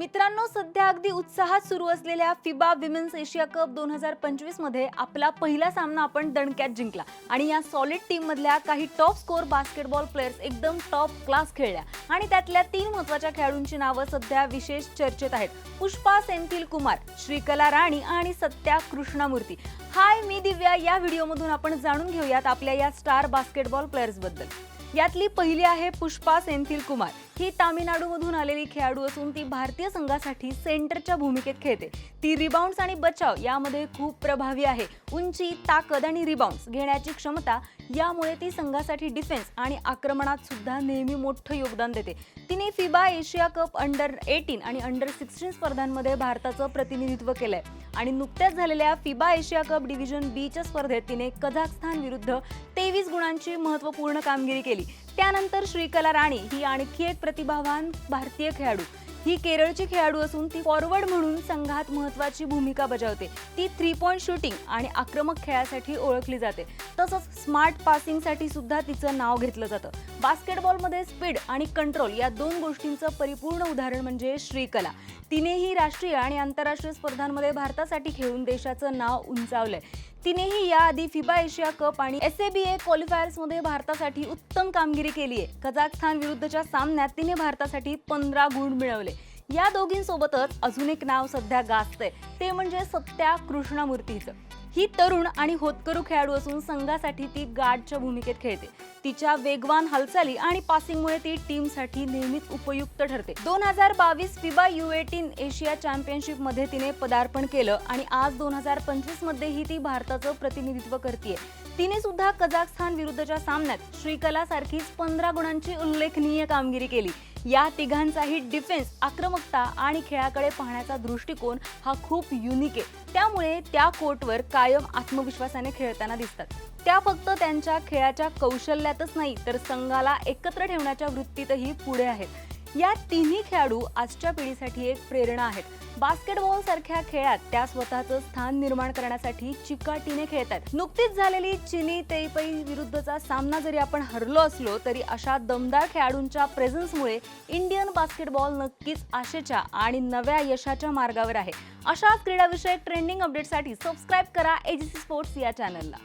मित्रांनो सध्या अगदी उत्साहात सुरू असलेल्या फिबा विमेन्स एशिया कप दोन हजार पंचवीसमध्ये आपला पहिला सामना आपण दणक्यात जिंकला आणि या सॉलिड टीम मधल्या काही टॉप स्कोर बास्केटबॉल प्लेयर्स एकदम टॉप क्लास खेळल्या. आणि त्यातल्या तीन महत्त्वाच्या खेळाडूंची नावं सध्या विशेष चर्चेत आहेत. पुष्पा सेंथिल कुमार श्रीकला राणी आणि सत्या कृष्णामूर्ती. हाय मी दिव्या या व्हिडिओमधून आपण जाणून घेऊयात आपल्या या स्टार बास्केटबॉल प्लेयर्सबद्दल. यातली पहिली आहे पुष्पा सेंथिल कुमार. ही तामिळनाडूमधून आलेली खेळाडू असून ती भारतीय संघासाठी सेंटरच्या भूमिकेत खेळते. ती रिबाउंड्स आणि बचाव यामध्ये खूप प्रभावी आहे. उंची ताकद आणि रिबाउंड्स घेण्याची क्षमता यामुळे ती संघासाठी डिफेन्स आणि आक्रमणात सुद्धा नेहमी मोठं योगदान देते. तिने FIBA Asia cup under eighteen आणि अंडर सिक्स्टीन स्पर्धांमध्ये भारताचं प्रतिनिधित्व केलंय. आणि नुकत्याच झालेल्या फिबा एशिया कप डिव्हिजन बीच्या स्पर्धेत तिने कझाकस्थान विरुद्ध तेवीस गुणांची महत्त्वपूर्ण कामगिरी केली. त्यानंतर श्रीकला राणी ही आणखी एक प्रतिभावान भारतीय खेळाडू. ही केरळची खेळाडू असून ती फॉरवर्ड म्हणून संघात महत्वाची भूमिका बजावते. ती थ्री पॉईंट शूटिंग आणि आक्रमक खेळासाठी ओळखली जाते. तसंच स्मार्ट पासिंगसाठी सुद्धा तिचं नाव घेतलं जातं. बास्केटबॉलमध्ये स्पीड आणि कंट्रोल या दोन गोष्टींचं परिपूर्ण उदाहरण म्हणजे श्रीकला. तिनेही राष्ट्रीय आणि आंतरराष्ट्रीय स्पर्धांमध्ये भारतासाठी खेळून देशाचं नाव उंचावलंय. तिनेही याआधी फिबा एशिया कप आणि एस ए बी ए क्वालिफायर्समध्ये भारतासाठी उत्तम कामगिरी केली आहे कझाकस्थान विरुद्धच्या सामन्यात तिने भारतासाठी पंधरा गुण मिळवले. या दोघींसोबतच अजून एक नाव सध्या गाजतंय. ते म्हणजे सत्या कृष्णामूर्तीचं. ही तरुण आणि होतकरू खेळाडू असून संघासाठी ती गार्डच्या भूमिकेत खेळते. तिच्या वेगवान हालचाली आणि पासिंगमुळे ती टीमसाठी नेहमीच उपयुक्त ठरते. दोन हजार बावीस फिबा युएटीन एशिया चॅम्पियनशिपमध्ये तिने पदार्पण केलं आणि आज दोन हजार पंचवीस मध्येही ती भारताचं प्रतिनिधित्व करते तिने सुद्धा कझाकस्थान विरुद्धच्या सामन्यात श्रीकला सारखीच पंधरा गुणांची उल्लेखनीय कामगिरी केली. या तिघांचाही डिफेन्स आक्रमकता आणि खेळाकडे पाहण्याचा दृष्टिकोन हा खूप युनिक आहे. त्यामुळे त्या कोर्टवर कायम आत्मविश्वासाने खेळताना दिसतात. त्या फक्त त्यांच्या खेळाच्या कौशल्यातच नाही तर संघाला एकत्र ठेवण्याच्या वृत्तीतही पुढे आहेत. या तिन्ही खेळाडू आजच्या पिढीसाठी एक प्रेरणा आहेत. बास्केटबॉल सारख्या खेळात त्या स्वतःचं स्थान निर्माण करण्यासाठी चिकाटीने खेळतात. नुकतीच झालेली चिनी तेपई विरुद्धचा सामना जरी आपण हरलो असलो तरी अशा दमदार खेळाडूंच्या प्रेझन्समुळे इंडियन बास्केटबॉल नक्कीच आशेच्या आणि नव्या यशाच्या मार्गावर आहे. अशाच क्रीडाविषयक ट्रेंडिंग अपडेटसाठी सबस्क्राईब करा एजीसी स्पोर्ट्स या चॅनलला.